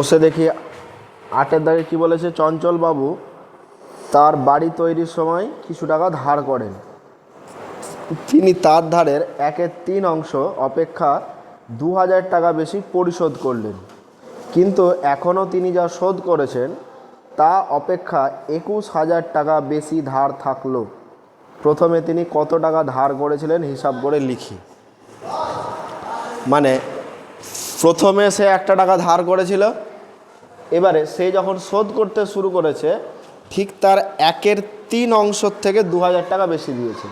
বসে দেখি আটের দাগে কি বলেছে চঞ্চলবাবু তার বাড়ি তৈরির সময় কিছু টাকা ধার করেন। তিনি তার ধারের একের তিন অংশ অপেক্ষা দু হাজার টাকা বেশি পরিশোধ করলেন। কিন্তু এখনও তিনি যা শোধ করেছেন, তা অপেক্ষা একুশ হাজার টাকা বেশি ধার থাকল। প্রথমে তিনি কত টাকা ধার করেছিলেন হিসাব করে লিখি। মানে প্রথমে সে একটা টাকা ধার করেছিল এবারে সে যখন শোধ করতে শুরু করেছে, ঠিক তার একের তিন অংশ থেকে দু হাজার টাকা বেশি দিয়েছে।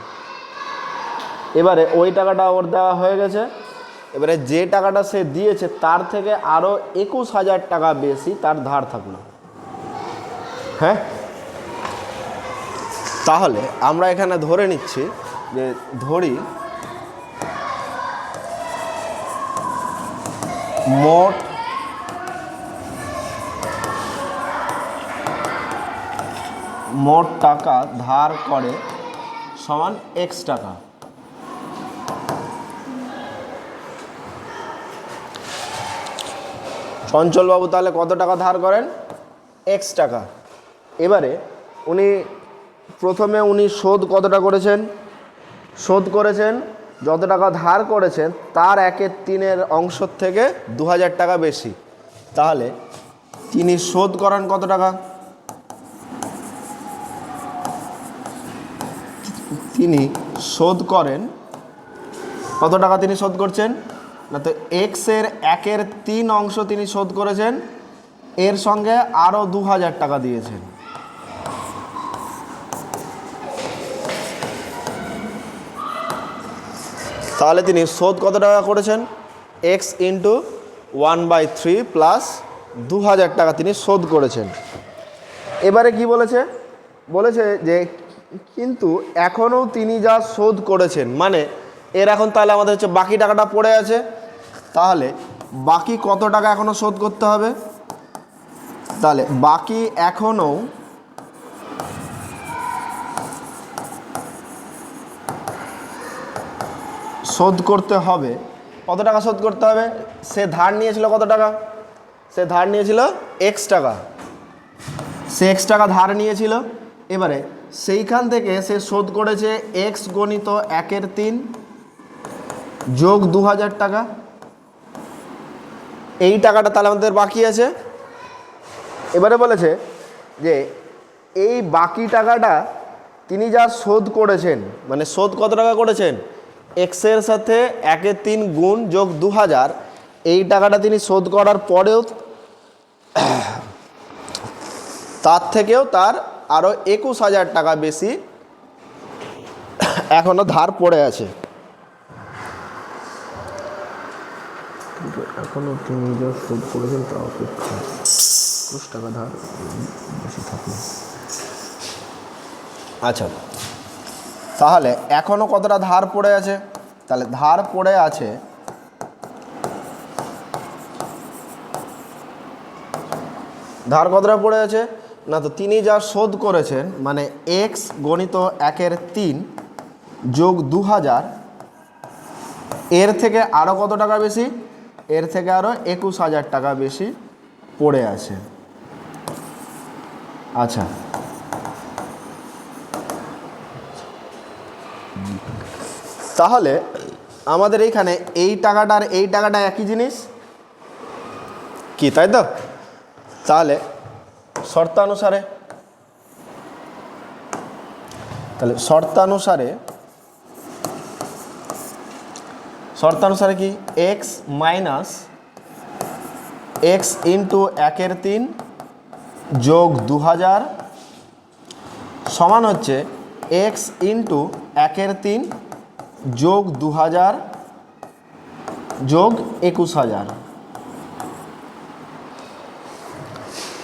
এবারে ওই টাকাটা ওর দেওয়া হয়ে গেছে। এবারে যে টাকাটা সে দিয়েছে, তার থেকে আরও একুশ হাজার টাকা বেশি তার ধার থাকল। হ্যাঁ? তাহলে আমরা এখানে ধরে নিচ্ছি যে ধরি, মোট মোট টাকা ধার করে সমান এক্স টাকা। চঞ্চলবাবু তাহলে কত টাকা ধার করেন? এক্স টাকা। এবারে উনি প্রথমে উনি শোধ কতটা করেছেন? শোধ করেছেন, যত টাকা ধার করেছেন, তার একের তিনের অংশ থেকে দু হাজার টাকা বেশি। তাহলে তিনি শোধ করান কত টাকা? তিনি শোধ করেন। কত টাকা তিনি শোধ করছেন? না তো এক্সের একের তিন অংশ তিনি শোধ করেছেন। এর সঙ্গে আরও দু হাজার টাকা দিয়েছেন। তাহলে তিনি শোধ কত টাকা করেছেন? X into one by three plus দু হাজার টাকা তিনি শোধ করেছেন। এবারে কি বলেছে? বলেছে যে কিন্তু এখনও তিনি যা শোধ করেছেন মানে এর এখন তাহলে আমাদের হচ্ছে বাকি টাকাটা পড়ে আছে, তাহলে বাকি কত টাকা এখনও শোধ করতে হবে? তাহলে বাকি এখনও শোধ করতে হবে। কত টাকা শোধ করতে হবে? সে ধার নিয়েছিল কত টাকা? সে ধার নিয়েছিল এক্স টাকা। সে এক্স টাকা ধার নিয়েছিল। এবারে সেইখান থেকে সে শোধ করেছে এক্স গণিত একের তিন যোগ দু হাজার টাকা। এই টাকাটা তাহলে আমাদের বাকি আছে। এবারে বলেছে যে এই বাকি টাকাটা তিনি যা শোধ করেছেন মানে শোধ কত টাকা করেছেন? এক্সের সাথে একের তিন গুণ যোগ দু হাজার এই টাকাটা তিনি শোধ করার পরেও তার থেকেও তার আরও একুশ হাজার টাকা বেশি এখনও ধার পড়ে আছে। এখনও তিনি যা শোধ করেছেন তা অপেক্ষা। একুশ টাকা ধার বেশি আচ্ছা তাহলে এখনও কতটা ধার পড়ে আছে? তাহলে ধার পড়ে আছে ধার কতটা পড়ে আছে? না, তো তিনি যা শোধ করেছেন মানে এক্স গণিত একের তিন যোগ দু হাজার এর থেকে আরও কত টাকা বেশি? এর থেকে আরও একুশ হাজার টাকা বেশি পড়ে আছে। আচ্ছা। তাহলে আমাদের এইখানে এই টাকাটা আর এই টাকাটা একই জিনিস? কি, তাই তো? তাহলে শর্তানুসারে। তাহলে শর্তানুসারে শর্তানুসারে কি? এক্স মাইনাস এক্স ইন্টু একের তিন যোগ দু হাজার সমান হচ্ছে এক্স ইন্টু একের তিন যোগ দু হাজার যোগ একুশ হাজার।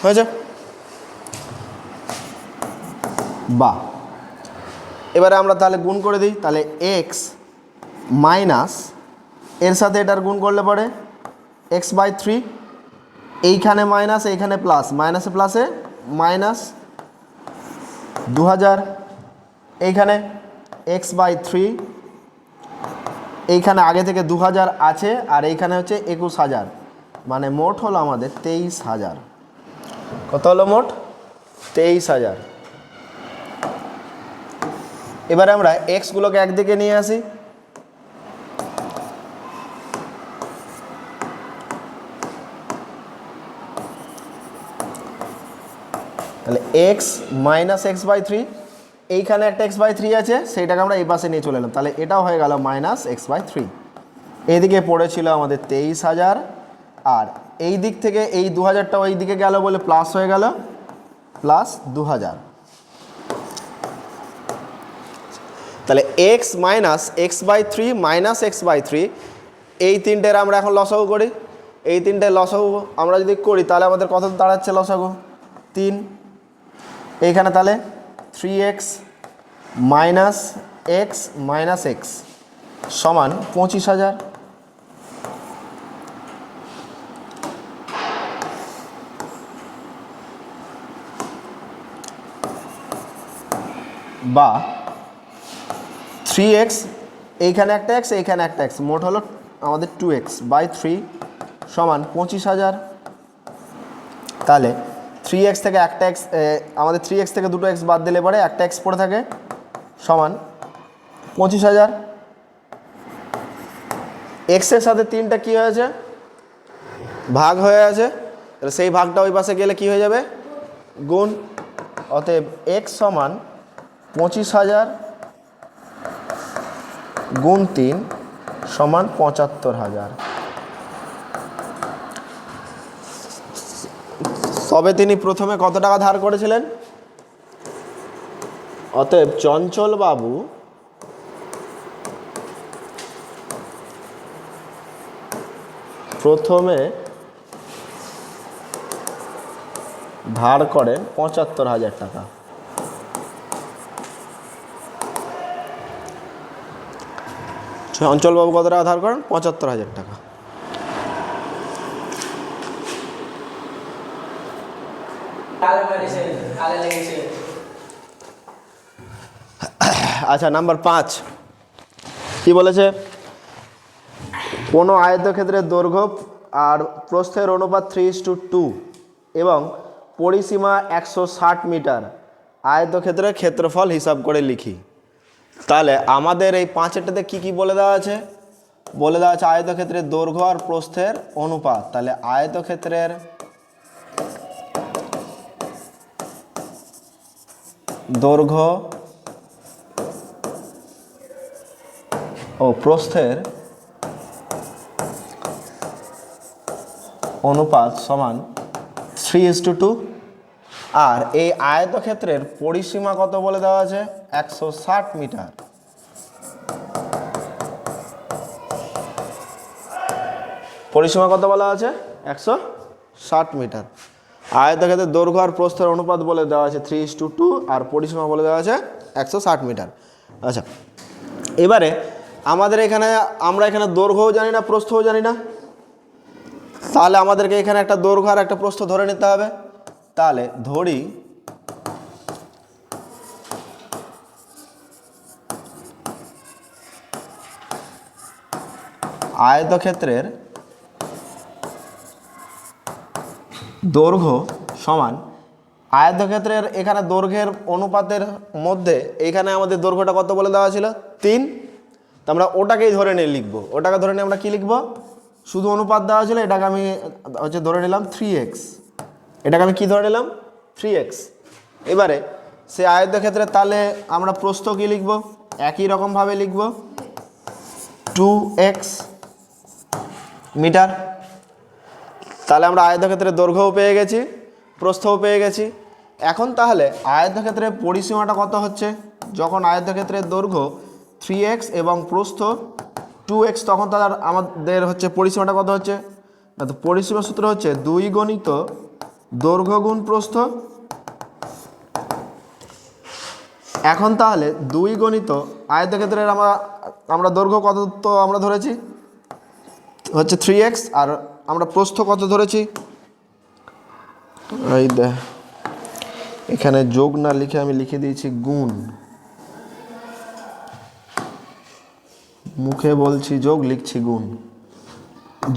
হয়েছে? বা। এবারে আমরা তাহলে গুণ করে দিই, তাহলে এক্স মাইনাস এর সাথে এটার গুণ করলে পরে এক্স বাই থ্রি এইখানে মাইনাস এইখানে প্লাস মাইনাসে প্লাসে মাইনাস দু হাজার এইখানে এক্স বাই থ্রি এইখানে আগে থেকে দু হাজার আছে, আর এইখানে হচ্ছে একুশ হাজার। মানে মোট হলো আমাদের তেইশ হাজার। কত হলো মোট? তেইশ হাজার। এবারে আমরা এক্সগুলোকে একদিকে নিয়ে আসি। তাহলে X minus X by three এইখানে একটা এক্স বাই থ্রি আছে, সেইটাকে আমরা এই পাশে নিয়ে চলে এলাম। তাহলে এটাও হয়ে গেল মাইনাস এক্স বাই থ্রি এদিকে পড়েছিল আমাদের তেইশ হাজার, আর এই দিক থেকে এই দু হাজারটাও এই দিকে গেল বলে প্লাস হয়ে গেল প্লাস দু হাজার। তাহলে X minus X by three minus X by three এই তিনটের আমরা এখন লসাগু করি। এই তিনটে লসাগু আমরা যদি করি, তাহলে আমাদের কত দাঁড়াচ্ছে লসাগু? তিন। এইখানে তাহলে three X minus X minus X সমান পঁচিশ হাজার। বা থ্রি এক্স এইখানে একটা এক্স এইখানে একটা এক্স মোট হলো আমাদের টু এক্স বাই থ্রি সমান পঁচিশ হাজার। তাহলে থ্রি এক্স থেকে একটা এক্স আমাদের থ্রি এক্স থেকে দুটো এক্স বাদ দিলে পরে একটা এক্স পড়ে থাকে সমান পঁচিশ হাজার। এক্সের সাথে তিনটা কী হয়েছে ভাগ হয়ে আছে। সেই ভাগটা ওই পাশে গেলে কি হয়ে যাবে? গুণ, অতএব এক্স সমান পঁচিশ হাজার গুণ তিন সমান পঁচাত্তর হাজার। তবে তিনি প্রথমে কত টাকা ধার করেছিলেন? অতএব চঞ্চল বাবু প্রথমে ধার করেন পঁচাত্তর হাজার টাকা। চঞ্চলবাবু কত টাকা ধার করেন? পঁচাত্তর হাজার টাকা। আচ্ছা নাম্বার পাঁচ। কি বলেছে? কোনো আয়তক্ষেত্রের দৈর্ঘ্য আর প্রস্থের অনুপাত থ্রি ইস টু টু এবং পরিসীমা একশো ষাট মিটার। আয়তক্ষেত্রের ক্ষেত্রফল হিসাব করে লিখি। তাহলে আমাদের এই পাঁচেরটাতে কি কি বলে দেওয়া আছে? বলে দেওয়া আছে আয়তক্ষেত্রের দৈর্ঘ্য আর প্রস্থের অনুপাত। তাহলে আয়তক্ষেত্রের দৈর্ঘ্য ও প্রস্থের অনুপাত সমান থ্রি ইস টু টু। আর এই আয়তক্ষেত্রের পরিসীমা কত বলে দেওয়া আছে? একশো ষাট মিটার। পরিসীমা কত বলা আছে? একশো ষাট মিটার। আয়তক্ষেত্রের দৈর্ঘ্য আর প্রস্থের অনুপাত বলে দেওয়া আছে থ্রি টু টু আর পরিসীমা বলে দেওয়া আছে একশো ষাট মিটার। আচ্ছা এবারে আমাদের এখানে, আমরা এখানে দৈর্ঘ্যও জানি না, প্রস্থও জানি না। তাহলে আমাদেরকে এখানে একটা দৈর্ঘ্য আর একটা প্রস্থ ধরে নিতে হবে। তাহলে ধরি আয়তক্ষেত্রের দৈর্ঘ্য সমান, আয়তক্ষেত্রের এখানে দৈর্ঘ্যের অনুপাতের মধ্যে এইখানে আমাদের দৈর্ঘ্যটা কত বলে দেওয়া ছিল? তিন। তো আমরা ওটাকেই ধরে নিয়ে লিখব। ওটাকে ধরে নিয়ে আমরা কী লিখব? শুধু অনুপাত দেওয়া ছিল, এটাকে আমি হচ্ছে ধরে নিলাম থ্রি এক্স এটাকে আমি কী ধরে নিলাম? থ্রি এক্স এবারে সে আয়তক্ষেত্রে তাহলে আমরা প্রস্থ কী লিখব? একই রকমভাবে লিখব। Two X metre. তাহলে আমরা আয়তক্ষেত্রের দৈর্ঘ্যও পেয়ে গেছি, প্রস্থও পেয়ে গেছি। এখন তাহলে আয়তক্ষেত্রের পরিসীমাটা কত হচ্ছে? যখন আয়তক্ষেত্রের দৈর্ঘ্য থ্রি এক্স এবং প্রস্থ টু এক্স তখন তার আমাদের হচ্ছে পরিসীমাটা কত হচ্ছে? না তো পরিসীমা সূত্র হচ্ছে দুই গণিত দৈর্ঘ্য গুণ প্রস্থ। এখন তাহলে দুই গণিত আয়তক্ষেত্রের আমরা আমরা দৈর্ঘ্য কত আমরা ধরেছি? হচ্ছে থ্রি এক্স আর আমরা প্রস্থ কত ধরেছি? এই দে, এখানে যোগ না লিখে আমি লিখে দিয়েছি গুণ। মুখে বলছি যোগ, লিখছি গুণ।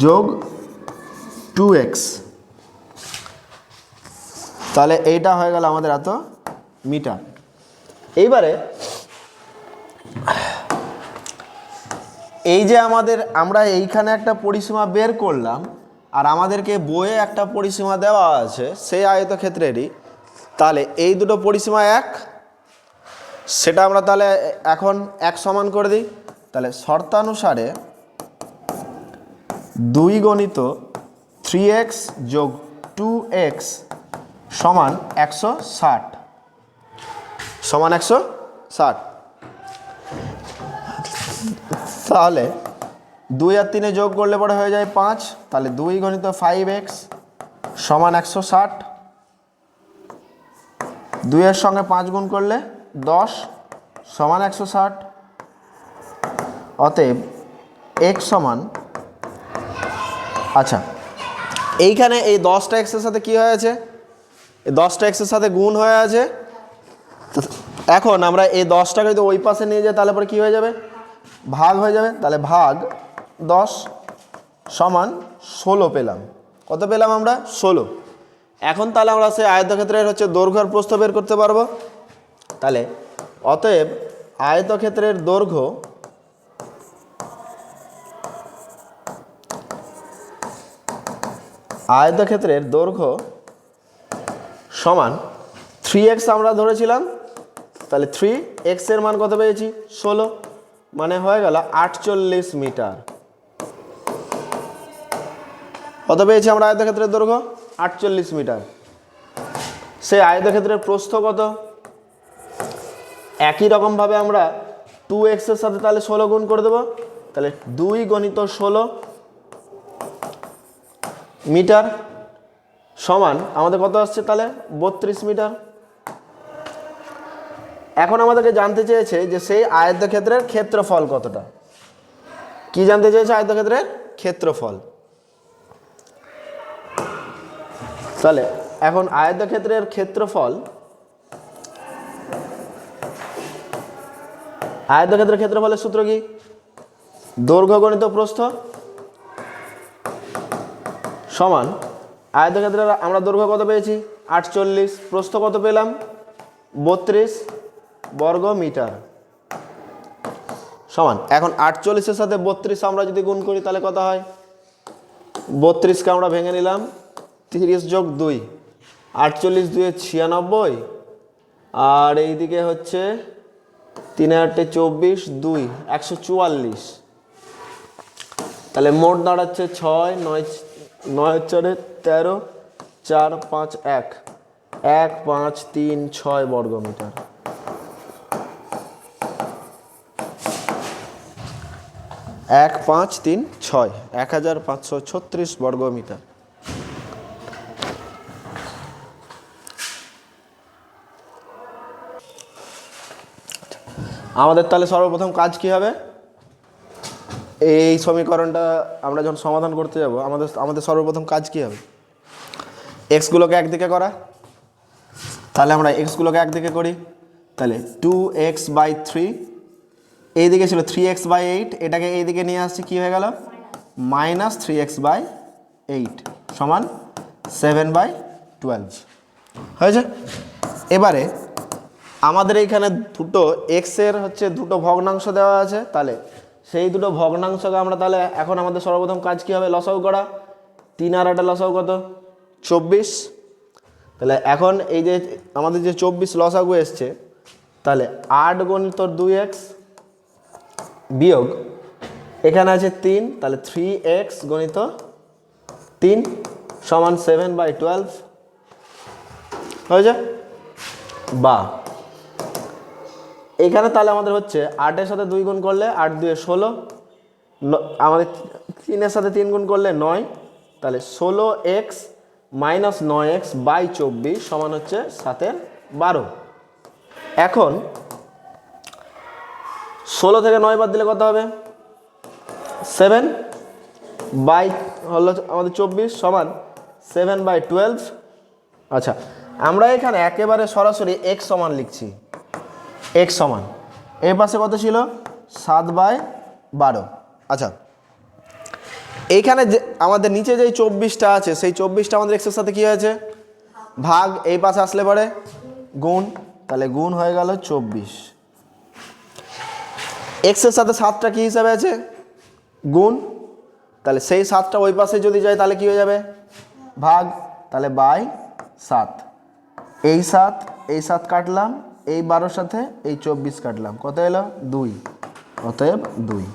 যোগ টু এক্স তাহলে এইটা হয়ে গেল আমাদের এত মিটার। এইবারে এই যে আমাদের, আমরা এইখানে একটা পরিসীমা বের করলাম, আর আমাদেরকে বইয়ে একটা পরিসীমা দেওয়া আছে, সেই আয়তক্ষেত্রেরই। তাহলে এই দুটো পরিসীমা এক, সেটা আমরা তাহলে এখন এক সমান করে দিই। তাহলে শর্তানুসারে দুই গণিত থ্রি এক্স যোগ টু এক্স সমান একশো ষাট। সমান একশো ষাট। তাহলে দুই আর তিনে যোগ করলে পরে হয়ে যায় পাঁচ, তাহলে দুই গণিত ফাইভ এক্স সমান একশো ষাট। দুইয়ের সঙ্গে পাঁচ গুণ করলে দশ সমান একশো ষাট। অতএব এক্স সমান আচ্ছা এইখানে এই দশটা এক্সের সাথে কি হয়ে আছে? এই দশটা এক্সের সাথে গুণ হয়ে আছে। এখন আমরা এই দশটাকে যদি ওই পাশে নিয়ে যাই, তাহলে পরে কী হয়ে যাবে? ভাগ হয়ে যাবে, তাহলে ভাগ দশ সমান ষোলো পেলাম। কত পেলাম আমরা? ষোলো। এখন তাহলে আমরা সেই আয়তক্ষেত্রের হচ্ছে দৈর্ঘ্য আর প্রস্থ বের করতে পারব। তাহলে অতএব আয়তক্ষেত্রের দৈর্ঘ্য আয়তক্ষেত্রের দৈর্ঘ্য সমান থ্রি এক্স আমরা ধরেছিলাম। তাহলে থ্রি এক্সের মান কত পেয়েছি? ষোলো। মানে হয়ে গেল আটচল্লিশ মিটার। কত পেয়েছি আমরা আয়তক্ষেত্রের দৈর্ঘ্য? আটচল্লিশ মিটার। সেই আয়তক্ষেত্রের প্রস্থ কত? একই রকমভাবে আমরা টু এক্সের সাথে তাহলে ষোলো গুণ করে দেবো। তাহলে দুই গণিত ষোলো মিটার সমান আমাদের কত আসছে তাহলে? বত্রিশ মিটার। এখন আমাদেরকে জানতে চেয়েছে যে সেই আয়তক্ষেত্রের ক্ষেত্রফল কতটা? কি জানতে চেয়েছে আয়তক্ষেত্রের? ক্ষেত্রফল। তাহলে, এখন আয়তক্ষেত্রের ক্ষেত্রফল, আয়তক্ষেত্রের ক্ষেত্রফলের সূত্র কি? দৈর্ঘ্য গণিত প্রস্থ সমান আয়তক্ষেত্রের, আমরা দৈর্ঘ্য কত পেয়েছি? আটচল্লিশ। প্রস্থ কত পেলাম? বত্রিশ। বর্গ মিটার সমান, এখন আটচল্লিশের সাথে বত্রিশ আমরা যদি গুণ করি, তাহলে কত হয়? বত্রিশকে আমরা ভেঙে নিলাম, তিরিশ যোগ দুই, আটচল্লিশ দুয়ে ছিয়ানব্বই, আর এইদিকে হচ্ছে তিন আটে চব্বিশ, দুই, একশো চুয়াল্লিশ। তাহলে মোট দাঁড়াচ্ছে ছয়, নয় নয় চারে তেরো, চার, পাঁচ, এক। এক, পাঁচ, তিন, ছয় বর্গ এক পাঁচ তিন ছয়, এক হাজার পাঁচশো ছত্রিশ বর্গ মিটার আমাদের তাহলে সর্বপ্রথম কাজ কি হবে? এই সমীকরণটা আমরা যখন সমাধান করতে যাব, আমাদের আমাদের সর্বপ্রথম কাজ কি হবে? এক্সগুলোকে একদিকে করা। তাহলে আমরা এক্সগুলোকে একদিকে করি। তাহলে টু এক্স বাই থ্রি এইদিকে ছিল থ্রি এক্স বাই এইট এটাকে এইদিকে নিয়ে আসছি, কী হয়ে গেল? Minus three X by eight সমান সেভেন বাই টুয়েলভ হয়েছে? এবারে আমাদের এইখানে দুটো এক্সের হচ্ছে দুটো ভগ্নাংশ দেওয়া আছে, তাহলে সেই দুটো ভগ্নাংশকে আমরা তাহলে এখন আমাদের সর্বপ্রথম কাজ কী হবে? লসাউ করা। তিন আর একটা লসাউ কত? চব্বিশ। তাহলে এখন এই যে আমাদের যে চব্বিশ লসাগু এসছে, তাহলে আট গণিত দুই এক্স বিয়োগ, এখানে আছে তিন, তাহলে থ্রি এক্স গণিত তিন সমান সেভেন বাই টুয়েলভ হয়েছে বা, এখানে তাহলে আমাদের হচ্ছে আটের সাথে দুই গুণ করলে আট দুয়ে ষোলো আমাদের তিনের সাথে তিন গুণ করলে নয়, তাহলে ষোলো এক্স মাইনাস নয় এক্স বাই চব্বিশ সমান হচ্ছে সাতের বারো। এখন ষোলো থেকে নয় বাদ দিলে কত হবে? সেভেন বাই হলো আমাদের চব্বিশ সমান সেভেন বাই টুয়েলভ। আচ্ছা আমরা এখানে একেবারে সরাসরি এক্স সমান লিখছি। এক্স সমান। এ পাশে কত ছিল? সাত বাই বারো। আচ্ছা এইখানে যে আমাদের নিচে যেই চব্বিশটা আছে, সেই চব্বিশটা আমাদের এক্সের সাথে কী হয়েছে? ভাগ, এই পাশে আসলে পরে গুণ। তাহলে গুণ হয়ে গেল চব্বিশ। এক্সের সাথে সাতটা কী হিসাবে আছে? গুণ। তাহলে সেই সাতটা ওই পাশে যদি যায়, তাহলে কি হয়ে যাবে? ভাগ। তাহলে বাই সাত। এই সাত এই সাত কাটলাম, এই বারোর সাথে এই চব্বিশ কাটলাম। কত এলো? দুই। অতএব দুই।